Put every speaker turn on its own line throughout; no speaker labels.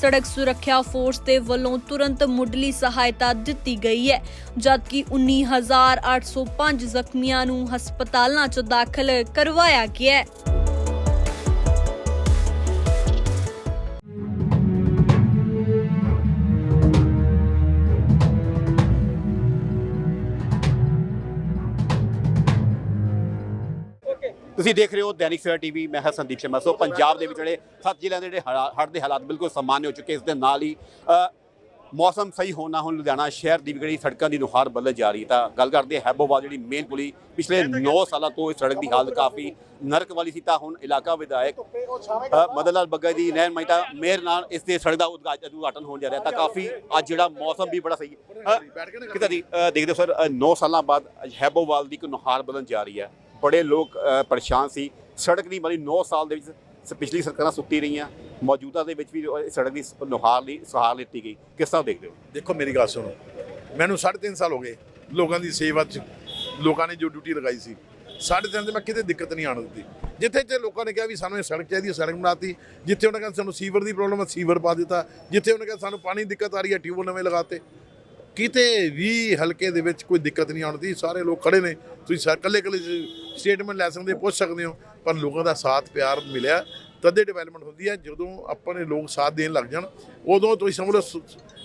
ਸੜਕ ਸੁਰੱਖਿਆ ਫੋਰਸ ਦੇ ਵੱਲੋਂ ਤੁਰੰਤ ਮੁੱਢਲੀ ਸਹਾਇਤਾ ਦਿੱਤੀ ਗਈ ਹੈ, ਜਦਕਿ 19805 ਜ਼ਖਮੀਆਂ ਨੂੰ ਹਸਪਤਾਲਾਂ 'ਚ ਦਾਖਲ ਕਰਵਾਇਆ ਗਿਆ ਹੈ।
ਤੁਸੀਂ ਦੇਖ ਰਹੇ ਹੋ ਦੈਨਿਕ ਸਵੇਰਾ ਟੀਵੀ, ਮੈਂ ਹਾਂ ਸੰਦੀਪ ਸ਼ਰਮਾ। ਸੋ ਪੰਜਾਬ ਦੇ ਵਿੱਚ ਜਿਹੜੇ ਸੱਤ ਜ਼ਿਲ੍ਹਿਆਂ ਦੇ ਜਿਹੜੇ ਹਾਲਾ- ਹੜ੍ਹ ਦੇ ਹਾਲਾਤ ਬਿਲਕੁਲ ਸਮਾਨ ਹੋ ਚੁੱਕੇ, ਇਸ ਦੇ ਨਾਲ ਹੀ ਮੌਸਮ ਸਹੀ ਹੋਣ ਨਾ ਹੁਣ ਲੁਧਿਆਣਾ ਸ਼ਹਿਰ ਦੀ ਵੀ ਜਿਹੜੀ ਸੜਕਾਂ ਦੀ ਨੁਹਾਰ ਬਦਲ ਜਾ ਰਹੀ ਤਾਂ ਗੱਲ ਕਰਦੇ ਹੈਬੋਵਾਲ ਜਿਹੜੀ ਮੇਨ ਪੁਲੀ, ਪਿਛਲੇ 9 ਸਾਲਾਂ ਤੋਂ ਇਸ ਸੜਕ ਦੀ ਹਾਲਤ ਕਾਫੀ ਨਰਕ ਵਾਲੀ ਸੀ, ਤਾਂ ਹੁਣ ਇਲਾਕਾ ਵਿਧਾਇਕ ਮਦਨ ਲਾਲ ਬੱਗਾ ਦੀ ਨਹਿਰ ਮਹਿਤਾ ਮੇਅਰ ਨਾਲ ਇਸ ਦੇ ਸੜਕ ਦਾ ਉਦਘਾ- ਉਦਘਾਟਨ ਹੋਣ ਜਾ ਰਿਹਾ। ਤਾਂ ਕਾਫੀ ਅੱਜ ਜਿਹੜਾ ਮੌਸਮ ਵੀ ਬੜਾ ਸਹੀ ਹੈ। ਕਿਤਾ ਦੀ ਦੇਖਦੇ ਹੋ ਸਰ 9 ਸਾਲਾਂ ਬਾਅਦ ਹੈਬੋਵਾਲ ਦੀ ਇੱਕ ਨੁਹਾਰ ਬਦਲਣ ਜਾ ਰਹੀ ਹੈ। ਬੜੇ ਲੋਕ ਪਰੇਸ਼ਾਨ ਸੀ। ਸੜਕ ਨਹੀਂ ਬਣੀ 9 ਸਾਲ ਦੇ ਵਿੱਚ ਪਿਛਲੀ ਸਰਕਾਰਾਂ ਸੁੱਤੀ ਰਹੀਆਂ। ਮੌਜੂਦਾ ਦੇ ਵਿੱਚ ਵੀ ਉਹ ਸੜਕ ਦੀ ਨੁਹਾਰ ਲਈ, ਸਹਾਰ ਲਿੱਤੀ ਗਈ। ਕਿਸ ਤਰ੍ਹਾਂ ਦੇਖਦੇ ਹੋ?
ਦੇਖੋ, ਮੇਰੀ ਗੱਲ ਸੁਣੋ। ਮੈਨੂੰ 3.5 ਸਾਲ ਹੋ ਗਏ ਲੋਕਾਂ ਦੀ ਸੇਵਾ 'ਚ, ਲੋਕਾਂ ਨੇ ਜੋ ਡਿਊਟੀ ਲਗਾਈ ਸੀ। ਸਾਢੇ ਤਿੰਨ ਤੇ ਮੈਂ ਕਿਤੇ ਦਿੱਕਤ ਨਹੀਂ ਆਣ ਦਿੱਤੀ। ਜਿੱਥੇ ਜਿੱਥੇ ਲੋਕਾਂ ਨੇ ਕਿਹਾ ਵੀ ਸਾਨੂੰ ਇਹ ਸੜਕ ਚਾਹੀਦੀ ਹੈ, ਸੜਕ ਬਣਾਤੀ। ਜਿੱਥੇ ਉਹਨਾਂ ਕਹਿੰਦੇ ਸਾਨੂੰ ਸੀਵਰ ਦੀ ਪ੍ਰੋਬਲਮ ਹੈ ਸੀਵਰ ਪਾ ਦਿੱਤਾ। ਜਿੱਥੇ ਉਹਨਾਂ ਕਹਿੰਦੇ ਸਾਨੂੰ ਪਾਣੀ ਦੀ ਦਿੱਕਤ ਆ ਰਹੀ ਹੈ ਟਿਊਬਲ ਨਵੇਂ ਲਗਾਤੇ ਕਿਤੇ ਵੀ ਹਲਕੇ ਦੇ ਵਿੱਚ ਕੋਈ ਦਿੱਕਤ ਨਹੀਂ ਆਉਂਦੀ। ਸਾਰੇ ਲੋਕ ਖੜੇ ਨੇ। ਤੁਸੀਂ ਸਰ ਕੱਲੇ ਕੱਲੇ ਸਟੇਟਮੈਂਟ ਲੈ ਸਕਦੇ ਹੋ, ਪੁੱਛ ਸਕਦੇ ਹੋ। ਪਰ ਲੋਕਾਂ ਦਾ ਸਾਥ ਪਿਆਰ ਮਿਲਿਆ। ਤਦੇ ਡਿਵੈਲਪਮੈਂਟ ਹੁੰਦੀ ਹੈ। ਜਦੋਂ ਆਪਣੇ ਲੋਕ ਸਾਥ ਦੇਣ ਲੱਗ ਜਾਣ ਉਦੋਂ ਤੁਸੀਂ ਸਮਝ ਲਓ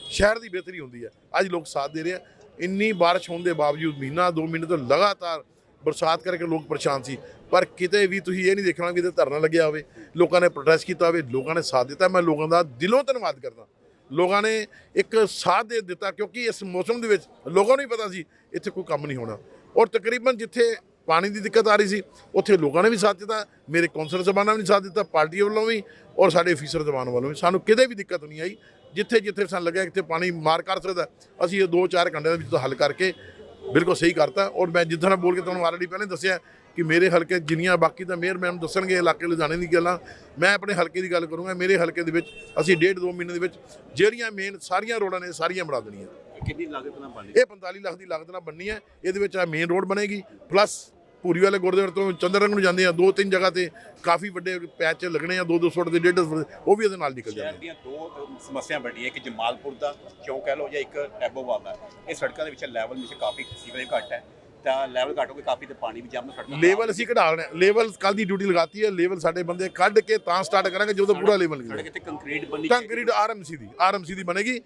ਸ਼ਹਿਰ ਦੀ ਬਿਹਤਰੀ ਹੁੰਦੀ ਹੈ। ਅੱਜ ਲੋਕ ਸਾਥ ਦੇ ਰਹੇ ਆ। ਇੰਨੀ ਬਾਰਿਸ਼ ਹੋਣ ਦੇ ਬਾਵਜੂਦ ਮਹੀਨਾ ਦੋ ਮਹੀਨੇ ਤੋਂ ਲਗਾਤਾਰ ਬਰਸਾਤ ਕਰਕੇ ਲੋਕ ਪਰੇਸ਼ਾਨ ਸੀ। ਪਰ ਕਿਤੇ ਵੀ ਤੁਸੀਂ ਇਹ ਨਹੀਂ ਦੇਖਣਾ ਵੀ ਇਹਦੇ ਧਰਨਾ ਲੱਗਿਆ ਹੋਵੇ। ਲੋਕਾਂ ਨੇ ਪ੍ਰੋਟੈਸਟ ਕੀਤਾ ਹੋਵੇ। ਲੋਕਾਂ ਨੇ ਸਾਥ ਦਿੱਤਾ। ਮੈਂ ਲੋਕਾਂ ਦਾ ਦਿਲੋਂ ਧੰਨਵਾਦ ਕਰਦਾ। ਲੋਕਾਂ ਨੇ ਇੱਕ ਸਾਥ ਦੇ ਦਿੱਤਾ ਕਿਉਂਕਿ ਇਸ ਮੌਸਮ ਦੇ ਵਿੱਚ ਲੋਕਾਂ ਨੂੰ ਹੀ ਪਤਾ ਸੀ ਇੱਥੇ ਕੋਈ ਕੰਮ ਨਹੀਂ ਹੋਣਾ। ਔਰ ਤਕਰੀਬਨ ਜਿੱਥੇ ਪਾਣੀ ਦੀ ਦਿੱਕਤ ਆ ਰਹੀ ਸੀ, ਉੱਥੇ ਲੋਕਾਂ ਨੇ ਵੀ ਸਾਥ ਦਿੱਤਾ, ਮੇਰੇ ਕੌਂਸਲਰ ਜ਼ਬਾਨਾਂ ਨੇ ਵੀ ਸਾਥ ਦਿੱਤਾ, ਪਾਰਟੀ ਵੱਲੋਂ ਵੀ ਔਰ ਸਾਡੇ ਅਫੀਸਰ ਜ਼ਬਾਨ ਵੱਲੋਂ ਵੀ। ਸਾਨੂੰ ਕਿਤੇ ਵੀ ਦਿੱਕਤ ਨਹੀਂ ਆਈ। ਜਿੱਥੇ ਜਿੱਥੇ ਸਾਨੂੰ ਲੱਗਿਆ ਇੱਥੇ ਪਾਣੀ ਮਾਰ ਕਰ ਸਕਦਾ, ਅਸੀਂ ਇਹ 2-4 ਘੰਟੇ ਦੇ ਵਿੱਚ ਹੱਲ ਕਰਕੇ ਬਿਲਕੁਲ ਸਹੀ ਕਰਤਾ। ਔਰ ਮੈਂ ਜਿੱਦਾਂ ਬੋਲ ਕੇ ਤੁਹਾਨੂੰ ਆਲਰੇਡੀ ਪਹਿਲਾਂ ਦੱਸਿਆ ਕਿ ਮੇਰੇ ਹਲਕੇ ਜਿੰਨੀਆਂ ਬਾਕੀ ਤਾਂ ਮੇਅਰ ਮੈਮ ਦੱਸਣਗੇ ਇਲਾਕੇ ਲੁਧਿਆਣੇ ਦੀ ਗੱਲਾਂ ਮੈਂ ਆਪਣੇ ਹਲਕੇ ਦੀ ਗੱਲ ਕਰੂੰਗਾ ਮੇਰੇ ਹਲਕੇ ਦੇ ਵਿੱਚ ਅਸੀਂ ਡੇਢ ਦੋ ਮਹੀਨੇ ਦੇ ਵਿੱਚ ਜਿਹੜੀਆਂ ਮੇਨ ਸਾਰੀਆਂ ਰੋਡਾਂ ਨੇ ਸਾਰੀਆਂ ਬਣਾ ਦੇਣੀਆਂ।
ਕਿੰਨੀ ਲਾਗਤ ਨਾਲ ਬਣ
ਇਹ 45 ਲੱਖ ਦੀ ਲਾਗਤ ਨਾਲ ਬੰਨੀ ਹੈ ਇਹਦੇ ਵਿੱਚ ਆ ਮੇਨ ਰੋਡ ਬਣੇਗੀ ਪਲੱਸ ਪੂਰੀ ਵਾਲੇ ਗੁਰਦੁਆਰੇ ਤੋਂ ਚੰਦਰਰੰਗ ਨੂੰ ਜਾਂਦੇ ਆ ਦੋ ਤਿੰਨ ਜਗ੍ਹਾ ਤੇ ਕਾਫੀ ਵੱਡੇ ਪੈਚ ਲੱਗਣੇ ਆ 2-2 ਫੁੱਟ ਦੇ 1.5 ਫੁੱਟ ਉਹ ਵੀ ਇਹਦੇ ਨਾਲ ਨਿਕਲ
ਸ਼ਹਿਰ
ਜਾਣਗੇ
ਦੀਆਂ ਦੋ ਸਮੱਸਿਆ ਵੱਡੀਆਂ ਇੱਕ ਜਮਾਲਪੁਰ ਦਾ ਕਿਉਂ ਕਹਿ ਲਓ ਜਾਂ ਇੱਕ ਹੈਬੋਵਾਲ ਦਾ। ਇਹ ਸੜਕਾਂ ਦੇ ਵਿੱਚ ਲੈਵਲ ਵਿੱਚ ਕਾਫੀ ਸੀਵਰੇਜ ਘੱਟ ਹੈ। ਤਾਂ ਲੈਵਲ ਘੱਟ ਹੋ ਕੇ ਕਾਫੀ ਤੇ ਪਾਣੀ ਵੀ ਜੰਮ ਸੜਕਾਂ
ਲੇਵਲ ਅਸੀਂ ਕਢਾ ਲੈਣਾ ਲੇਵਲ ਕੱਲ ਦੀ ਡਿਊਟੀ ਲਗਾਤੀ ਹੈ। ਲੇਵਲ ਸਾਡੇ ਬੰਦੇ ਕੱਢ ਕੇ ਤਾਂ ਸਟਾਰਟ ਕਰਾਂਗੇ ਜਦੋਂ ਪੂਰਾ ਲੇਵਲ
ਇੱਥੇ ਕੰਕਰੀਟ ਬਣੀ
ਕੰਕਰੀਟ ਆਰਐਮਸੀ ਦੀ ਆਰਐਮਸੀ ਦੀ ਬਣੇਗੀ।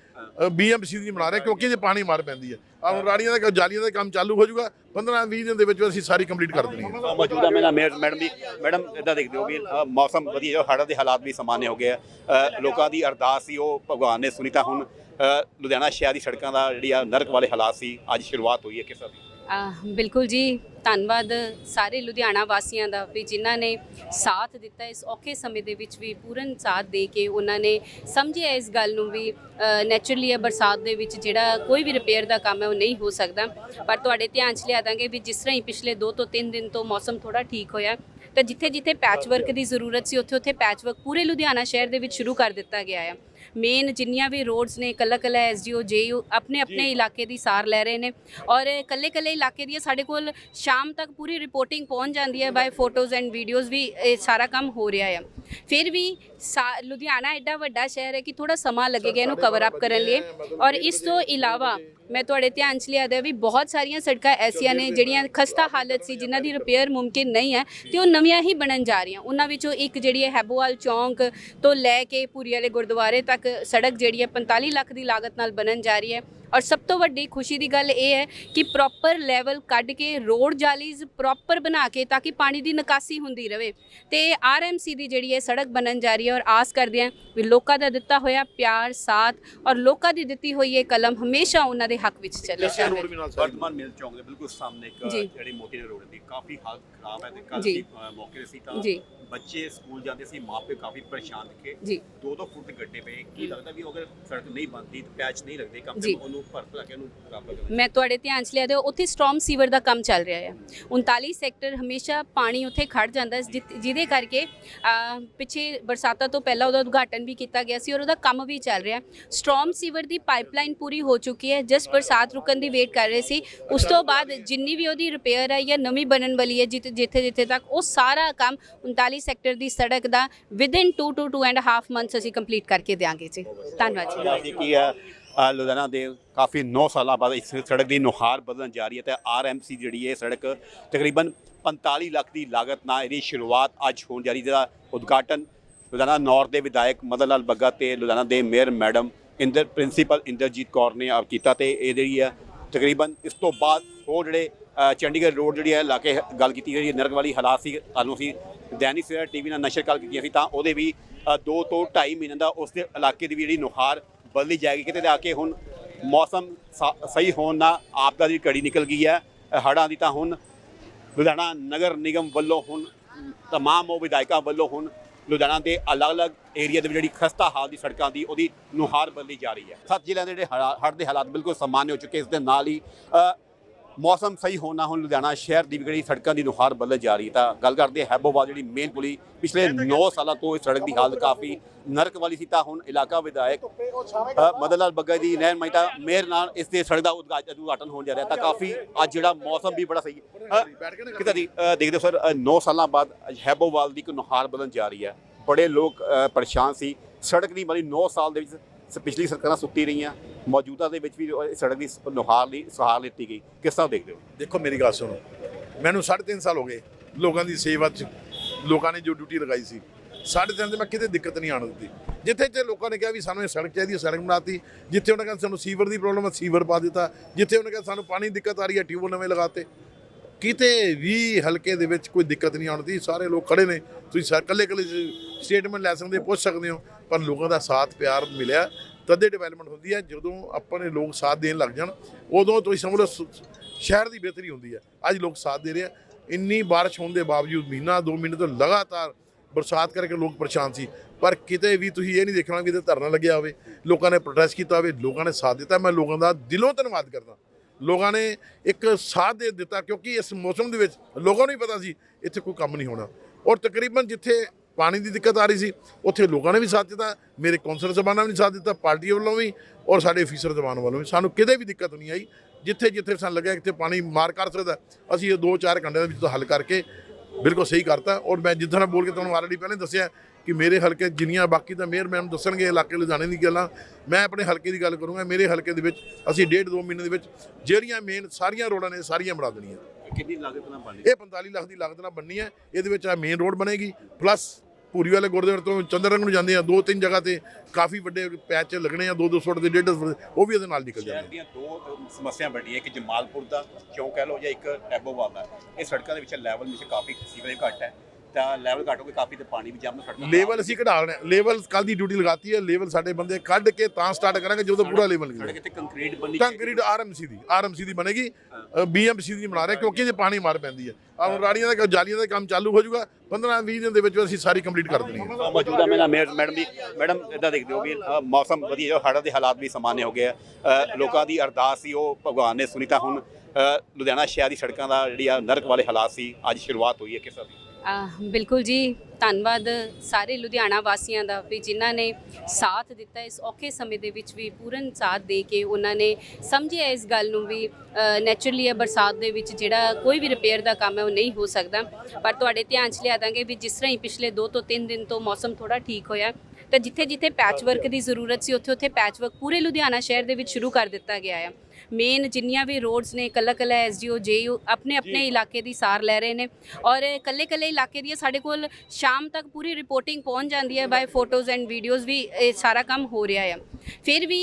ਬੀਐਮਸੀ ਦੀ ਬਣਾ ਰਹੇ ਕਿਉਂਕਿ ਜੇ ਪਾਣੀ ਮਾਰ ਪੈਂਦੀ ਹੈ। ਆ ਹੁਣ ਰਾੜੀਆਂ ਦਾ ਜਾਲੀਆਂ ਦਾ ਕੰਮ ਚਾਲੂ ਹੋ ਜਾਊਗਾ। 15-20 ਦਿਨ ਦੇ ਵਿੱਚ ਅਸੀਂ ਸਾਰੀ ਕੰਪਲੀਟ ਕਰ ਦੇਣੀ ਹੈ।
ਮੌਜੂਦਾ ਮੇਰਾ ਮੈਡਮ ਵੀ ਮੈਡਮ ਇਦਾਂ ਦੇਖਦੇ ਹੋ ਵੀ ਮੌਸਮ ਵਧੀਆ ਜੋ ਹੜ੍ਹਾਂ ਦੇ ਹਾਲਾਤ ਵੀ ਸਮਾਨਯ ਹੋ ਗਏ ਲੋਕਾਂ ਦੀ ਅਰਦਾਸ ਸੀ ਉਹ ਭਗਵਾਨ ਨੇ ਸੁਣੀ ਤਾਂ ਹੁਣ ਲੁਧਿਆਣਾ ਸ਼ਹਿਰ ਦੀ ਸੜਕਾਂ ਦਾ ਜਿਹੜੀ ਆ ਨਰਕ ਵਾਲੇ ਹਾਲਾਤ ਸੀ ਅੱਜ ਸ਼ੁਰੂਆਤ ਹੋਈ ਹੈ ਕਿਸ ਦੀ?
ਬਿਲਕੁਲ ਜੀ ਧੰਨਵਾਦ ਸਾਰੇ ਲੁਧਿਆਣਾ ਵਾਸੀਆਂ ਦਾ ਵੀ ਜਿਨ੍ਹਾਂ ਨੇ ਸਾਥ ਦਿੱਤਾ ਇਸ ਔਖੇ ਸਮੇਂ ਦੇ ਵਿੱਚ ਵੀ ਪੂਰਨ ਸਾਥ ਦੇ ਕੇ ਉਹਨਾਂ ਨੇ ਸਮਝਿਆ ਇਸ ਗੱਲ ਨੂੰ ਵੀ ਨੇਚਰਲੀ ਇਹ ਬਰਸਾਤ ਦੇ ਵਿੱਚ ਜਿਹੜਾ ਕੋਈ ਵੀ ਰਿਪੇਅਰ ਦਾ ਕੰਮ ਹੈ ਉਹ ਨਹੀਂ ਹੋ ਸਕਦਾ। ਪਰ ਤੁਹਾਡੇ ਧਿਆਨ 'ਚ ਲਿਆ ਦਾਂਗੇ ਵੀ ਜਿਸ ਤਰ੍ਹਾਂ ਹੀ ਪਿਛਲੇ 2 ਤੋਂ 3 ਦਿਨ ਤੋਂ ਮੌਸਮ ਥੋੜਾ ਠੀਕ ਹੋਇਆ ਤਾਂ ਜਿੱਥੇ ਜਿੱਥੇ ਪੈਚ ਵਰਕ ਦੀ ਜ਼ਰੂਰਤ ਸੀ ਉੱਥੇ ਉੱਥੇ ਪੈਚ ਵਰਕ ਪੂਰੇ ਲੁਧਿਆਣਾ ਸ਼ਹਿਰ ਦੇ ਵਿੱਚ ਸ਼ੁਰੂ ਕਰ ਦਿੱਤਾ ਗਿਆ ਹੈ ਮੇਨ ਜਿੰਨੀਆਂ ਵੀ ਰੋਡਸ ਨੇ ਕੱਲਾ ਕੱਲਾ ਐਸਡੀਓ ਜੇਯੂ ਆਪਣੇ ਆਪਣੇ ਇਲਾਕੇ ਦੀ ਸਾਰ ਲੈ ਰਹੇ ਨੇ ਔਰ ਕੱਲੇ ਕੱਲੇ ਇਲਾਕੇ ਦੀਆਂ ਸਾਡੇ ਕੋਲ ਸ਼ਾਮ ਤੱਕ ਪੂਰੀ ਰਿਪੋਰਟਿੰਗ ਪਹੁੰਚ ਜਾਂਦੀ ਹੈ ਬਾਈ ਫੋਟੋਜ਼ ਐਂਡ ਵੀਡੀਓਜ਼ ਵੀ ਇਹ ਸਾਰਾ ਕੰਮ ਹੋ ਰਿਹਾ ਹੈ ਫਿਰ ਵੀ ਸਾ- ਲੁਧਿਆਣਾ ਐਡਾ ਵੱਡਾ ਸ਼ਹਿਰ ਹੈ ਕਿ ਥੋੜਾ ਸਮਾਂ ਲੱਗੇਗਾ ਇਹਨੂੰ ਕਵਰ ਅਪ ਕਰਨ ਲਈ। ਔਰ ਇਸ ਤੋਂ ਇਲਾਵਾ ਮੈਂ ਤੁਹਾਡੇ ਧਿਆਨ 'ਚ ਲਿਆ ਦਿਆ ਵੀ ਬਹੁਤ ਸਾਰੀਆਂ ਸੜਕਾਂ ਐਸੀਆਂ ਨੇ ਜਿਹੜੀਆਂ ਖਸਤਾ ਹਾਲਤ ਸੀ, ਜਿਨ੍ਹਾਂ ਦੀ ਰਿਪੇਅਰ ਮੁਮਕਿਨ ਨਹੀਂ ਹੈ ਤੇ ਉਹ ਨਵੀਆਂ ਹੀ ਬਣਨ ਜਾ ਰਹੀਆਂ। ਉਹਨਾਂ ਵਿੱਚੋਂ ਇੱਕ ਜਿਹੜੀ ਹੈ ਹੈਬੋਵਾਲ ਚੌਂਕ ਤੋਂ ਲੈ ਕੇ ਪੂਰੀ ਵਾਲੇ ਗੁਰਦੁਆਰੇ ਤੱਕ ਸੜਕ ਜਿਹੜੀ ਹੈ 45 ਲੱਖ ਦੀ ਲਾਗਤ ਨਾਲ ਬਣਨ ਜਾ ਰਹੀ ਹੈ। ਔਰ ਸਭ ਤੋਂ ਵੱਡੀ ਖੁਸ਼ੀ ਦੀ ਗੱਲ ਇਹ ਹੈ ਕਿ ਪ੍ਰੋਪਰ ਲੈਵਲ ਕੱਢ ਕੇ ਰੋਡ ਜਾਲੀਜ਼ ਪ੍ਰੋਪਰ ਬਣਾ ਕੇ ਤਾਂ ਕਿ ਪਾਣੀ ਦੀ ਨਿਕਾਸੀ ਹੁੰਦੀ ਰਵੇ ਤੇ ਆਰਐਮਸੀ ਦੀ ਜਿਹੜੀ ਹੈ ਸੜਕ ਬਣਨ ਜਾ ਰਹੀ ਹੈ ਔਰ ਆਸ ਕਰਦੇ ਹਾਂ ਵੀ ਲੋਕਾਂ ਦਾ ਦਿੱਤਾ ਹੋਇਆ ਪਿਆਰ ਸਾਥ ਔਰ ਲੋਕਾਂ ਦੀ ਦਿੱਤੀ ਹੋਈ ਇਹ ਕਲਮ ਹਮੇਸ਼ਾ ਉਹਨਾਂ ਦੇ ਹੱਕ ਵਿੱਚ ਚੱਲੇ
ਰੋਡ ਵੀ ਨਾਲ ਸਾਰੀ
ਵਰਤਮਾਨ ਮਿਲ ਚੌਂਕ ਦੇ ਬਿਲਕੁਲ ਸਾਹਮਣੇ ਇੱਕ
ਜੀ।
ਜਿਹੜੀ ਮੋਤੀ ਦੇ ਰੋਡ ਦੀ ਕਾਫੀ ਹਾਲਤ ਖਰਾਬ ਹੈ ਤੇ ਕੱਲ
ਜੀ।
ਦੀ ਅ, ਮੌਕੇ ਤੇ ਸੀ ਤਾਂ
ਜੀ
ਬੱਚੇ ਸਕੂਲ ਜਾਂਦੇ ਸੀ ਮਾਪੇ ਕਾਫੀ ਪਰੇਸ਼ਾਨ ਦਿਖੇ
ਜੀ।
ਦੋ ਦੋ ਫੁੱਟ ਗੱਡੇ ਪਏ। ਕੀ ਲੱਗਦਾ ਵੀ ਅਗਰ ਸੜਕ ਨਹੀਂ ਬਣਦੀ ਤੇ ਪੈਚ ਨਹੀਂ ਲੱਗਦੇ ਕਮ ਕਮ ਉਹਨੂੰ ਭਰ ਭਰ ਕੇ ਉਹਨੂੰ ਖਰਾਬ ਕਰਨਾ
ਮੈਂ ਤੁਹਾਡੇ ਧਿਆਨ 'ਚ ਲਿਆ ਦਿਓ ਉੱਥੇ ਸਟ੍ਰੋਮ ਸੀਵਰ ਦਾ ਕੰਮ ਚੱਲ ਰਿਹਾ ਹੈ 39 ਸੈਕਟਰ ਹਮੇਸ਼ਾ ਪਾਣੀ ਉੱਥੇ ਖੜ ਜਾਂਦਾ ਜਿਹਦੇ ਕਰਕੇ ਪਿੱਛੇ ਬਰਸਾਤਾਂ ਤੋਂ ਪਹਿਲਾਂ ਉਹਦਾ ਉਦਘਾਟਨ ਵੀ ਕੀਤਾ ਗਿਆ ਸੀ ਔਰ ਉਹਦਾ ਕੰਮ ਵੀ ਚੱਲ ਰਿਹਾ। ਸਟ੍ਰੋਮ ਸੀਵਰ ਦੀ ਪਾਈਪਲਾਈਨ ਪੂਰੀ ਹੋ ਚੁੱਕੀ ਹੈ ਜਸਟ ਬਰਸਾਤ ਰੁਕਣ ਦੀ ਵੇਟ ਕਰ ਰਹੇ ਸੀ। ਉਸ ਤੋਂ ਬਾਅਦ ਜਿੰਨੀ ਵੀ ਉਹਦੀ ਰਿਪੇਅਰ ਹੈ ਜਾਂ ਨਵੀਂ ਬਣਨ ਵਾਲੀ ਹੈ ਜਿੱਥੇ ਜਿੱਥੇ ਤੱਕ ਉਹ ਸਾਰਾ ਕੰਮ 39 ਸੈਕਟਰ ਦੀ ਸੜਕ ਦਾ within 2 to 2 and half months ਅਸੀਂ ਕੰਪਲੀਟ ਕਰਕੇ ਦਿਆਂਗੇ ਜੀ। ਧੰਨਵਾਦ ਜੀ।
ਅਸੀਂ ਕੀ ਹੈ ਲੁਧਿਆਣਾ ਦੇ ਕਾਫੀ 9 ਸਾਲਾਂ ਬਾਅਦ ਇਸ ਸੜਕ ਦੀ ਨੁਹਾਰ ਬਦਲਣ ਜਾ ਰਹੀ ਹੈ ਤੇ ਆਰਐਮਸੀ ਜਿਹੜੀ ਹੈ ਸੜਕ ਤਕਰੀਬਨ 45 ਲੱਖ ਦੀ ਲਾਗਤ ਨਾਲ ਇਹਦੀ ਸ਼ੁਰੂਆਤ ਅੱਜ ਹੋਣ ਜਾ ਰਹੀ ਜਿਹਦਾ ਉਦਘਾਟਨ ਲੁਧਿਆਣਾ ਨਾਰਥ ਦੇ ਵਿਧਾਇਕ ਮਦਨ ਲਾਲ ਬੱਗਾ ਤੇ ਲੁਧਿਆਣਾ ਦੇ mayor madam Inder principal Inderjit Kaur ਨੇ ਆਪ ਕੀਤਾ ਤੇ ਇਹ ਜਿਹੜੀ ਹੈ ਤਕਰੀਬਨ ਇਸ ਤੋਂ ਬਾਅਦ ਹੋਰ ਜਿਹੜੇ ਚੰਡੀਗੜ੍ਹ ਰੋਡ ਜਿਹੜੀ ਹੈ ਲਾ ਗੱਲ ਕੀਤੀ ਗਈ, ਨਰਕ ਵਾਲੀ ਹਾਲਾਤ ਸੀ, ਤੁਹਾਨੂੰ ਸੀ ਦੈਨਿਕ ਸਵੇਰਾ ਟੀਵੀ ਨਾਲ ਨਸ਼ਰ ਕਾਲ ਕੀਤੀ ਸੀ ਤਾਂ ਉਹਦੇ ਵੀ 2 ਤੋਂ 2.5 ਮਹੀਨੇ ਦਾ ਉਸ ਦੇ ਇਲਾਕੇ ਦੀ ਵੀ ਜਿਹੜੀ ਨੁਹਾਰ ਬਦਲੀ ਜਾਏਗੀ, ਕਿਤੇ ਜਾ ਕੇ ਹੁਣ ਮੌਸਮ ਸਾ- ਸਹੀ ਹੋਣ ਨਾਲ ਆਪਦਾ ਦੀ ਘੜੀ ਨਿਕਲ ਗਈ ਹੈ ਹੜ੍ਹਾਂ ਦੀ ਤਾਂ ਹੁਣ ਲੁਧਿਆਣਾ ਨਗਰ ਨਿਗਮ ਵੱਲੋਂ ਹੁਣ, ਤਮਾਮ ਉਹ ਵਿਧਾਇਕਾਂ ਵੱਲੋਂ ਹੁਣ ਲੁਧਿਆਣਾ ਦੇ ਅਲੱਗ-ਅਲੱਗ ਏਰੀਆ ਦੇ ਵਿੱਚ ਜਿਹੜੀ ਖਸਤਾ ਹਾਲ ਦੀ ਸੜਕਾਂ ਦੀ ਉਹਦੀ ਨੁਹਾਰ ਬਦਲੀ ਜਾ ਰਹੀ ਹੈ। ਸੱਤ ਜ਼ਿਲ੍ਹਿਆਂ ਦੇ ਜਿਹੜੇ ਹੜ੍ਹ ਦੇ ਹਾਲਾਤ ਬਿਲਕੁਲ ਸਮਾਨ ਹੋ ਚੁੱਕੇ, ਇਸ ਦੇ ਨਾਲ ਹੀ ਮੌਸਮ ਸਹੀ ਹੋਣਾ ਹੁਣ ਲੁਧਿਆਣਾ ਸ਼ਹਿਰ ਦੀ ਵੀ ਜਿਹੜੀ ਸੜਕਾਂ ਦੀ ਨੁਹਾਰ ਬਦਲ ਜਾ ਰਹੀ ਤਾਂ ਗੱਲ ਕਰਦੇ ਹੈਬੋਵਾਲ ਜਿਹੜੀ ਮੇਨ ਪੁਲੀ ਪਿਛਲੇ 9 ਸਾਲਾਂ ਤੋਂ ਇਸ ਸੜਕ ਦੀ ਹਾਲਤ ਕਾਫੀ ਨਰਕ ਵਾਲੀ ਸੀ ਤਾਂ ਹੁਣ ਇਲਾਕਾ ਵਿਧਾਇਕ ਮਦਨ ਲਾਲ ਬੱਗਾ ਦੀ ਨਹਿਰ ਮਹਿਤਾ ਮੇਰ ਨਾਲ ਇਸ ਦੇ ਸੜਕ ਦਾ ਉਦਘਾ- ਉਦਘਾਟਨ ਹੋਣ ਜਾ ਰਿਹਾ ਤਾਂ ਕਾਫੀ ਅੱਜ ਜਿਹੜਾ ਮੌਸਮ ਵੀ ਬੜਾ ਸਹੀ ਹੈ। ਅ, ਕਿਤਾ ਦੀ ਦੇਖਦੇ ਹੋ ਸਰ 9 ਸਾਲਾਂ ਬਾਅਦ ਹੈਬੋਵਾਲ ਦੀ ਇੱਕ ਨੁਹਾਰ ਬਦਲਣ ਜਾ ਰਹੀ ਹੈ। ਬੜੇ ਲੋਕ ਪਰੇਸ਼ਾਨ ਸੀ। ਸੜਕ ਦੀ ਮਤਲਬ 9 ਸਾਲ ਦੇ ਵਿੱਚ ਪਿਛਲੀ ਸਰਕਾਰਾਂ ਸੁੱਤੀ ਰਹੀਆਂ ਮੌਜੂਦਾ ਦੇ ਵਿੱਚ ਵੀ ਉਹ ਸੜਕ ਦੀ ਨੁਹਾਰ ਲਈ ਸਹਾਰ ਲਿੱਤੀ ਗਈ। ਕਿਸ ਤਰ੍ਹਾਂ ਦੇਖਦੇ ਹੋ?
ਦੇਖੋ ਮੇਰੀ ਗੱਲ ਸੁਣੋ। ਮੈਨੂੰ 3.5 ਸਾਲ ਹੋ ਗਏ ਲੋਕਾਂ ਦੀ ਸੇਵਾ 'ਚ ਲੋਕਾਂ ਨੇ ਜੋ ਡਿਊਟੀ ਲਗਾਈ ਸੀ ਸਾਢੇ ਤਿੰਨ ਤੇ ਮੈਂ ਕਿਤੇ ਦਿੱਕਤ ਨਹੀਂ ਆਣ ਦਿੱਤੀ। ਜਿੱਥੇ ਜਿੱਥੇ ਲੋਕਾਂ ਨੇ ਕਿਹਾ ਵੀ ਸਾਨੂੰ ਇਹ ਸੜਕ ਚਾਹੀਦੀ ਹੈ ਸੜਕ ਬਣਾਤੀ। ਜਿੱਥੇ ਉਹਨਾਂ ਕਹਿੰਦੇ ਸਾਨੂੰ ਸੀਵਰ ਦੀ ਪ੍ਰੋਬਲਮ ਹੈ ਸੀਵਰ ਪਾ ਦਿੱਤਾ। ਜਿੱਥੇ ਉਹਨਾਂ ਕਹਿੰਦੇ ਸਾਨੂੰ ਪਾਣੀ ਦੀ ਦਿੱਕਤ ਆ ਰਹੀ ਹੈ ਟਿਊਬਲ ਨਵੇਂ ਲਗਾਤੇ। ਕਿਤੇ ਵੀ ਹਲਕੇ ਦੇ ਵਿੱਚ ਕੋਈ ਦਿੱਕਤ ਨਹੀਂ ਆਉਂਦੀ ਸਾਰੇ ਲੋਕ ਖੜੇ ਨੇ। ਤੁਸੀਂ ਸਾਰੇ ਇਕੱਲੇ ਇਕੱਲੇ ਸਟੇਟਮੈਂਟ ਲੈ ਸਕਦੇ ਹੋ, ਪੁੱਛ ਸਕਦੇ ਹੋ। ਪਰ ਲੋਕਾਂ ਦਾ ਸਾਥ, ਪਿਆਰ ਮਿਲਿਆ, ਤਦੇ ਡਿਵੈਲਪਮੈਂਟ ਹੁੰਦੀ ਹੈ, ਜਦੋਂ ਆਪਣੇ ਲੋਕ ਸਾਥ ਦੇਣ ਲੱਗ ਜਾਣ, ਉਦੋਂ ਤੁਸੀਂ ਸਮਝ ਲਓ ਸ਼ਹਿਰ ਦੀ ਬਿਹਤਰੀ ਹੁੰਦੀ ਹੈ। ਅੱਜ ਲੋਕ ਸਾਥ ਦੇ ਰਹੇ ਆ। ਇੰਨੀ ਬਾਰਿਸ਼ ਹੋਣ ਦੇ ਬਾਵਜੂਦ ਮਹੀਨਾ, ਦੋ ਮਹੀਨੇ ਤੋਂ ਲਗਾਤਾਰ ਬਰਸਾਤ ਕਰਕੇ ਲੋਕ ਪਰੇਸ਼ਾਨ ਸੀ। ਪਰ ਕਿਤੇ ਵੀ ਤੁਸੀਂ ਇਹ ਨਹੀਂ ਦੇਖਣਾ ਵੀ ਤੇ ਧਰਨਾ ਲੱਗਿਆ ਹੋਵੇ, ਲੋਕਾਂ ਨੇ ਪ੍ਰੋਟੈਸਟ ਕੀਤਾ ਹੋਵੇ, ਲੋਕਾਂ ਨੇ ਸਾਥ ਦਿੱਤਾ, ਮੈਂ ਲੋਕਾਂ ਦਾ ਦਿਲੋਂ ਧੰਨਵਾਦ ਕਰਦਾ। ਲੋਕਾਂ ਨੇ ਇੱਕ ਸਾਥ ਦੇ ਦਿੱਤਾ, ਕਿਉਂਕਿ ਇਸ ਮੌਸਮ ਦੇ ਵਿੱਚ ਲੋਕਾਂ ਨੂੰ ਹੀ ਪਤਾ ਸੀ, ਇੱਥੇ ਕੋਈ ਕੰਮ ਨਹੀਂ ਹੋਣਾ। ਔਰ ਤਕਰੀਬਨ ਜਿੱਥੇ ਪਾਣੀ ਦੀ ਦਿੱਕਤ ਆ ਰਹੀ ਸੀ ਉੱਥੇ ਲੋਕਾਂ ਨੇ ਵੀ ਸਾਥ ਦਿੱਤਾ ਮੇਰੇ ਕੌਂਸਲਰ ਜ਼ਬਾਨਾਂ ਵੀ ਸਾਥ ਦਿੱਤਾ ਪਾਰਟੀ ਵੱਲੋਂ ਵੀ ਔਰ ਸਾਡੇ ਅਫੀਸਰ ਜ਼ਬਾਨ ਵੱਲੋਂ ਵੀ। ਸਾਨੂੰ ਕਿਤੇ ਵੀ ਦਿੱਕਤ ਨਹੀਂ ਆਈ ਜਿੱਥੇ ਜਿੱਥੇ ਸਾਨੂੰ ਲੱਗਿਆ ਕਿ ਇੱਥੇ ਪਾਣੀ ਮਾਰ ਕਰ ਸਕਦਾ ਅਸੀਂ ਇਹ 2-4 ਘੰਟੇ ਦੇ ਵਿੱਚ ਹੱਲ ਕਰਕੇ ਬਿਲਕੁਲ ਸਹੀ ਕਰਤਾ। ਔਰ ਮੈਂ ਜਿੱਦਾਂ ਬੋਲ ਕੇ ਤੁਹਾਨੂੰ ਆਲਰੇਡੀ ਪਹਿਲੇ ਦੱਸਿਆ ਕਿ ਮੇਰੇ ਹਲਕੇ ਜਿੰਨੀਆਂ ਬਾਕੀ ਤਾਂ ਮੇਅਰ ਮੈਮ ਦੱਸਣਗੇ ਇਲਾਕੇ ਲੁਧਿਆਣੇ ਦੀ ਗੱਲਾਂ ਮੈਂ ਆਪਣੇ ਹਲਕੇ ਦੀ ਗੱਲ ਕਰੂੰਗਾ ਮੇਰੇ ਹਲਕੇ ਦੇ ਵਿੱਚ ਅਸੀਂ ਡੇਢ ਦੋ ਮਹੀਨੇ ਦੇ ਵਿੱਚ ਜਿਹੜੀਆਂ ਮੇਨ ਸਾਰੀਆਂ ਰੋਡਾਂ ਨੇ ਸਾਰੀਆਂ ਬਣਾ ਦੇਣੀਆਂ।
ਕਿੰਨੀ ਲਾਗਤ ਨਾਲ ਬਣ
ਇਹ 45 ਲੱਖ ਦੀ ਲਾਗਤ ਨਾਲ ਬੰਨੀ ਹੈ ਇਹਦੇ ਵਿੱਚ ਆ ਮੇਨ ਰੋਡ ਬਣੇਗੀ ਪਲੱਸ ਪੂਰੀ ਵਾਲੇ ਗੁਰਦੁਆਰੇ ਤੋਂ ਚੰਦਰੰਗ ਨੂੰ ਜਾਂਦੇ ਆ ਦੋ ਤਿੰਨ ਜਗ੍ਹਾ ਤੇ ਕਾਫੀ ਵੱਡੇ ਪੈਚ ਲੱਗਣੇ ਆ 2-2 ਫੁੱਟ ਦੇ 1.5 ਫੁੱਟ ਦੇ, ਉਹ ਵੀ ਇਹਦੇ ਨਾਲ ਨਿਕਲ
ਸ਼ਹਿਰ
ਜਾਂਦੇ
ਦੀਆਂ ਦੋ ਸਮੱਸਿਆ ਵੱਡੀਆਂ ਇੱਕ ਜਮਾਲਪੁਰ ਦਾ ਚੌਂਕ ਕਹਿ ਲਓ ਜਾਂ ਇੱਕ ਐਬੋਵਾਲ ਦਾ। ਇਹ ਸੜਕਾਂ ਦੇ ਵਿੱਚ ਲੈਵਲ ਵਿੱਚ ਕਾਫੀ ਸੀਵਰੇਜ ਘੱਟ ਹੈ। ਤਾਂ ਲੈਵਲ ਘੱਟ ਹੋ ਕੇ ਕਾਫੀ ਤੇ ਪਾਣੀ ਵੀ ਜੰਮ ਸੜਕਾਂ
ਲੇਵਲ ਅਸੀਂ ਕਢਾ ਲੈਣੇ ਲੇਵਲ ਕੱਲ ਦੀ ਡਿਊਟੀ ਲਗਾਤੀ ਹੈ ਲੇਵਲ ਸਾਡੇ ਬੰਦੇ ਕੱਢ ਕੇ ਤਾਂ ਸਟਾਰਟ ਕਰਾਂਗੇ ਜਦੋਂ ਪੂਰਾ ਲੇਵਲ
ਸੜਕ ਇੱਥੇ ਕੰਕਰੀਟ ਬੰਨੀ
ਕੰਕਰੀਟ ਆਰਐਮਸੀ ਦੀ ਆਰਐਮਸੀ ਦੀ ਬਣੇਗੀ। ਬੀਐਮਸੀ ਦੀ ਬਣਾ ਰਹੇ ਕਿਉਂਕਿ ਜੇ ਪਾਣੀ ਮਾਰ ਪੈਂਦੀ ਹੈ। ਆਹ ਰਾੜੀਆਂ ਦਾ ਜਾਲੀਆਂ ਦਾ ਕੰਮ ਚਾਲੂ ਹੋ ਜਾਊਗਾ। 15-20 ਦਿਨ ਦੇ ਵਿੱਚ ਅਸੀਂ ਸਾਰੀ ਕੰਪਲੀਟ ਕਰ ਦੇਣੀ ਹੈ।
ਮੌਜੂਦਾ ਮੇਰਾ ਮੈਡਮ ਵੀ ਮੈਡਮ ਇਦਾਂ ਦੇਖਦੇ ਹੋ ਵੀ ਅ, ਮੌਸਮ ਵਧੀਆ ਹੜ੍ਹਾਂ ਦੇ ਹਾਲਾਤ ਵੀ ਸਮਾਨੇ ਹੋ ਗਏ ਆ। ਲੋਕਾਂ ਦੀ ਅਰਦਾਸ ਸੀ ਉਹ ਭਗਵਾਨ ਨੇ ਸੁਣੀ ਤਾਂ ਹੁਣ ਲੁਧਿਆਣਾ ਸ਼ਹਿਰ ਦੀ ਸੜਕਾਂ ਦਾ ਜਿਹੜੀ ਆ ਨਰਕ ਵਾਲੇ ਹਾਲਾਤ ਸੀ ਅੱਜ ਸ਼ੁਰੂਆਤ ਹੋਈ ਹੈ ਕਿਸ ਦੀ?
ਬਿਲਕੁਲ ਜੀ, ਧੰਨਵਾਦ ਸਾਰੇ ਲੁਧਿਆਣਾ ਵਾਸੀਆਂ ਦਾ ਵੀ ਜਿਨ੍ਹਾਂ ਨੇ ਸਾਥ ਦਿੱਤਾ ਇਸ ਔਖੇ ਸਮੇਂ ਦੇ ਵਿੱਚ ਵੀ ਪੂਰਨ ਸਾਥ ਦੇ ਕੇ ਉਹਨਾਂ ਨੇ ਸਮਝਿਆ ਇਸ ਗੱਲ ਨੂੰ ਵੀ ਨੇਚਰਲੀ ਹੈ ਬਰਸਾਤ ਦੇ ਵਿੱਚ ਜਿਹੜਾ ਕੋਈ ਵੀ ਰਿਪੇਅਰ ਦਾ ਕੰਮ ਹੈ ਉਹ ਨਹੀਂ ਹੋ ਸਕਦਾ। ਪਰ ਤੁਹਾਡੇ ਧਿਆਨ 'ਚ ਲਿਆ ਦਾਂਗੇ ਵੀ ਜਿਸ ਤਰ੍ਹਾਂ ਹੀ ਪਿਛਲੇ 2 ਤੋਂ 3 ਦਿਨ ਤੋਂ ਮੌਸਮ ਥੋੜਾ ਠੀਕ ਹੋਇਆ, ਤਾਂ ਜਿੱਥੇ ਜਿੱਥੇ ਪੈਚ ਵਰਕ ਦੀ ਜ਼ਰੂਰਤ ਸੀ ਉੱਥੇ ਉੱਥੇ ਪੈਚ ਵਰਕ ਪੂਰੇ ਲੁਧਿਆਣਾ ਸ਼ਹਿਰ ਦੇ ਵਿੱਚ ਸ਼ੁਰੂ ਕਰ ਦਿੱਤਾ ਗਿਆ ਹੈ ਮੇਨ ਜਿੰਨੀਆਂ ਵੀ ਰੋਡਸ ਨੇ ਕੱਲਾ ਕੱਲਾ ਐਸਡੀਓ ਜੇਯੂ ਆਪਣੇ ਆਪਣੇ ਇਲਾਕੇ ਦੀ ਸਾਰ ਲੈ ਰਹੇ ਨੇ। ਔਰ ਕੱਲੇ ਕੱਲੇ ਇਲਾਕੇ ਦੀ ਸਾਡੇ ਕੋਲ ਸ਼ਾਮ ਤੱਕ ਪੂਰੀ ਰਿਪੋਰਟਿੰਗ ਪਹੁੰਚ ਜਾਂਦੀ ਹੈ ਬਾਈ ਫੋਟੋਜ਼ ਐਂਡ ਵੀਡੀਓਜ਼ ਵੀ ਇਹ ਸਾਰਾ ਕੰਮ ਹੋ ਰਿਹਾ ਹੈ ਫਿਰ ਵੀ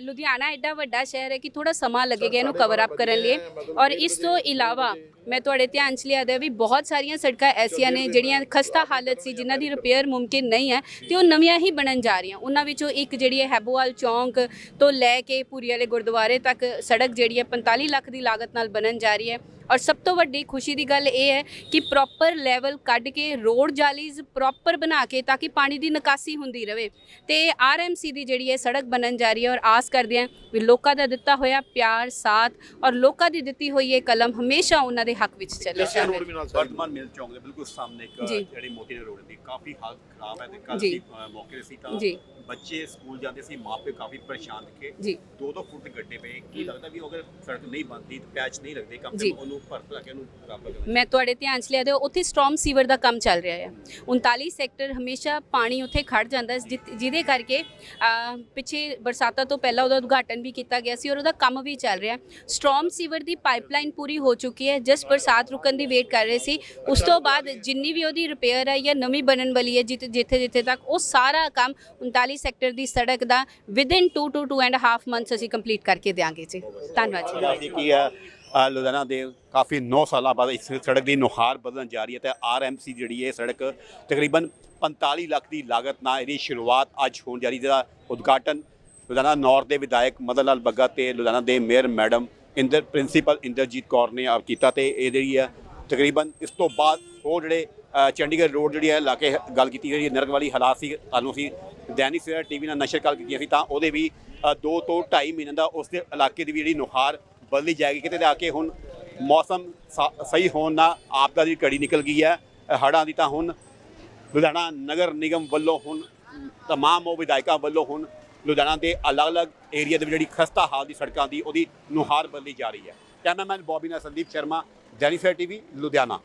ਲੁਧਿਆਣਾ ਐਡਾ ਵੱਡਾ ਸ਼ਹਿਰ ਹੈ ਕਿ ਥੋੜਾ ਸਮਾਂ ਲੱਗੇਗਾ ਇਹਨੂੰ ਕਵਰ ਅਪ ਕਰਨ ਲਈ। ਔਰ ਇਸ ਤੋਂ ਇਲਾਵਾ ਮੈਂ ਤੁਹਾਡੇ ਧਿਆਨ 'ਚ ਲਿਆ ਦਿਆ ਵੀ ਬਹੁਤ ਸਾਰੀਆਂ ਸੜਕਾਂ ਐਸੀਆਂ ਨੇ ਜਿਹੜੀਆਂ ਖਸਤਾ ਹਾਲਤ ਸੀ ਜਿਨ੍ਹਾਂ ਦੀ ਰਿਪੇਅਰ ਮੁਮਕਿਨ ਨਹੀਂ ਹੈ ਤੇ ਉਹ ਨਵੀਆਂ ਹੀ ਬਣਨ ਜਾ ਰਹੀਆਂ। ਉਹਨਾਂ ਵਿੱਚੋਂ ਇੱਕ ਜਿਹੜੀ ਹੈ ਹੈਬੋਵਾਲ ਚੌਂਕ ਤੋਂ ਲੈ ਕੇ ਪੂਰੀ ਵਾਲੇ ਗੁਰਦੁਆਰੇ ਤੱਕ ਸੜਕ ਜਿਹੜੀ ਹੈ 45 ਲੱਖ ਦੀ ਲਾਗਤ ਨਾਲ ਬਣਨ ਜਾ ਰਹੀ ਹੈ। ਔਰ ਸਭ ਤੋਂ ਵੱਡੀ ਖੁਸ਼ੀ ਦੀ ਗੱਲ ਇਹ ਹੈ ਕਿ ਪ੍ਰੋਪਰ ਲੈਵਲ ਕੱਢ ਕੇ ਰੋਡ ਜਾਲੀਜ਼ ਪ੍ਰੋਪਰ ਬਣਾ ਕੇ ਤਾਂ ਕਿ ਪਾਣੀ ਦੀ ਨਿਕਾਸੀ ਹੁੰਦੀ ਰਵੇ ਤੇ ਆਰਐਮਸੀ ਦੀ ਜਿਹੜੀ ਹੈ ਸੜਕ ਬਣਨ ਜਾ ਰਹੀ ਹੈ ਔਰ ਆਸ ਕਰਦੇ ਹਾਂ ਵੀ ਲੋਕਾਂ ਦਾ ਦਿੱਤਾ ਹੋਇਆ ਪਿਆਰ ਸਾਥ ਔਰ ਲੋਕਾਂ ਦੀ ਦਿੱਤੀ ਹੋਈ ਇਹ ਕਲਮ ਹਮੇਸ਼ਾ ਉਹਨਾਂ ਦੇ ਹੱਕ ਵਿੱਚ ਚੱਲੇ
ਜੱਸਿਆ ਰੋਡ ਵੀ ਨਾਲ ਸਾਈਡ
ਵਰਤਮਾਨ ਮਿਲ ਚੌਂਕ ਦੇ ਬਿਲਕੁਲ ਸਾਹਮਣੇ ਇੱਕ। ਜਿਹੜੀ ਮੋਤੀ ਦੇ ਰੋਡ ਦੀ ਕਾਫੀ ਹਾਲਤ ਖਰਾਬ ਹੈ ਤੇ ਕੱਲ। ਦੀ ਮੌਕੇ ਸੀ ਤਾਂ
ਜੀ।
ਬੱਚੇ ਸਕੂਲ ਜਾਂਦੇ ਸੀ ਮਾਪੇ ਕਾਫੀ ਪਰੇਸ਼ਾਨ ਦਿਖੇ।
ਜੀ।
ਦੋ ਦੋ ਫੁੱਟ ਗੱਡੇ ਪਏ। ਕੀ ਲੱਗਦਾ ਵੀ ਅਗਰ ਸੜਕ ਨਹੀਂ ਬਣਦੀ ਤੇ ਪੈਚ ਨਹੀਂ ਲੱਗਦੇ ਕੰਮ। ਤੇ ਉਹਨੂੰ ਭਰ ਭਰਾ ਕੇ ਉਹਨੂੰ ਬਰਾਬਰ ਕਰਨਾ
ਮੈਂ ਤੁਹਾਡੇ ਧਿਆਨ 'ਚ ਲਿਆ ਦਿਓ ਉੱਥੇ ਸਟ੍ਰੋਮ ਸੀਵਰ ਦਾ ਕੰਮ ਚੱਲ ਰਿਹਾ ਹੈ 39 ਸੈਕਟਰ ਹਮੇਸ਼ਾ ਪਾਣੀ ਉੱਥੇ ਖੜ ਜਾਂਦਾ ਜਿਹਦੇ ਕਰਕੇ ਪਿੱਛੇ ਬਰਸਾਤਾਂ ਤੋਂ ਪਹਿਲਾਂ ਉਹਦਾ ਉਦਘਾਟਨ ਵੀ ਕੀਤਾ ਗਿਆ ਸੀ ਔਰ ਉਹਦਾ ਕੰਮ ਵੀ ਚੱਲ ਰਿਹਾ। ਸਟ੍ਰੋਮ ਸੀਵਰ ਦੀ ਪਾਈਪਲਾਈਨ ਪੂਰੀ ਹੋ ਚੁੱਕੀ ਹੈ ਜਸਟ ਬਰਸਾਤ ਰੁਕਣ ਦੀ ਵੇਟ ਕਰ ਰਹੇ ਸੀ। ਉਸ ਤੋਂ ਬਾਅਦ ਜਿੰਨੀ ਵੀ ਉਹਦੀ ਰਿਪੇਅਰ ਹੈ ਜਾਂ ਨਵੀਂ ਬਣਨ ਵਾਲੀ ਹੈ ਜਿੱਥੇ ਜਿੱਥੇ ਜਿੱਥੇ ਤੱਕ ਉਹ ਸਾਰਾ ਕੰਮ 39 ਸੈਕਟਰ ਦੀ ਸੜਕ ਦਾ within 2 to 2 and half months ਅਸੀਂ ਕੰਪਲੀਟ ਕਰਕੇ ਦਿਆਂਗੇ ਜੀ। ਧੰਨਵਾਦ ਜੀ।
ਕੀ ਹੈ ਅ, ਲੁਧਿਆਣਾ ਦੇ ਕਾਫੀ 9 ਸਾਲਾਂ ਬਾਅਦ ਇਸ ਸੜਕ ਦੀ ਨੁਹਾਰ ਬਦਲਣ ਜਾ ਰਹੀ ਹੈ ਤੇ ਆਰਐਮਸੀ ਜਿਹੜੀ ਹੈ ਸੜਕ ਤਕਰੀਬਨ 45 ਲੱਖ ਦੀ ਲਾਗਤ ਨਾਲ ਇਹਦੀ ਸ਼ੁਰੂਆਤ ਅੱਜ ਹੋਣ ਜਾ ਰਹੀ ਜਿਹਦਾ ਉਦਘਾਟਨ ਲੁਧਿਆਣਾ ਨੌਰ ਦੇ ਵਿਧਾਇਕ ਮਦਨ ਲਾਲ ਬੱਗਾ ਤੇ ਲੁਧਿਆਣਾ ਦੇ mayor madam Inder principal Inderjit Kaur ਨੇ ਆਪ ਕੀਤਾ ਤੇ ਇਹ ਜਿਹੜੀ ਹੈ ਤਕਰੀਬਨ ਇਸ ਤੋਂ ਬਾਅਦ ਹੋਰ ਜਿਹੜੇ ਚੰਡੀਗੜ੍ਹ ਰੋਡ ਜਿਹੜੀ ਹੈ ਲਾ ਕੇ ਗੱਲ ਕੀਤੀ ਗਈ ਨਰਕ ਵਾਲੀ ਹਾਲਾਤ ਸੀ, ਤੁਹਾਨੂੰ ਅਸੀਂ ਦੈਨਿਕ ਸਵੇਰਾ ਟੀਵੀ ਨਾਲ ਨਸ਼ਰ ਕਾਲ ਕੀਤੀਆਂ ਸੀ, ਤਾਂ ਉਹਦੇ ਵੀ 2 ਤੋਂ 2.5 ਮਹੀਨੇ ਦਾ ਉਸ ਦੇ ਇਲਾਕੇ ਦੀ ਵੀ ਜਿਹੜੀ ਨੁਹਾਰ ਬਦਲੀ ਜਾਏਗੀ, ਕਿਤੇ ਜਾ ਕੇ ਹੁਣ ਮੌਸਮ ਸਾ- ਸਹੀ ਹੋਣ ਨਾਲ ਆਪਦਾ ਦੀ ਘੜੀ ਨਿਕਲ ਗਈ ਹੈ ਹੜ੍ਹਾਂ ਦੀ ਤਾਂ ਹੁਣ ਲੁਧਿਆਣਾ ਨਗਰ ਨਿਗਮ ਵੱਲੋਂ ਹੁਣ, ਤਮਾਮ ਉਹ ਵਿਧਾਇਕਾਂ ਵੱਲੋਂ ਹੁਣ ਲੁਧਿਆਣਾ ਦੇ ਅਲੱਗ-ਅਲੱਗ ਏਰੀਆ ਦੇ ਵਿੱਚ ਜਿਹੜੀ ਖਸਤਾ ਹਾਲ ਦੀ ਸੜਕਾਂ ਦੀ ਉਹਦੀ ਨੁਹਾਰ ਬਦਲੀ ਜਾ ਰਹੀ ਹੈ। ਕੈਮਰਾਮੈਨ ਬੌਬੀ ਨਾਲ ਸੰਦੀਪ ਸ਼ਰਮਾ ਜੈਨੀਫਰ ਟੀਵੀ ਲੁਧਿਆਣਾ।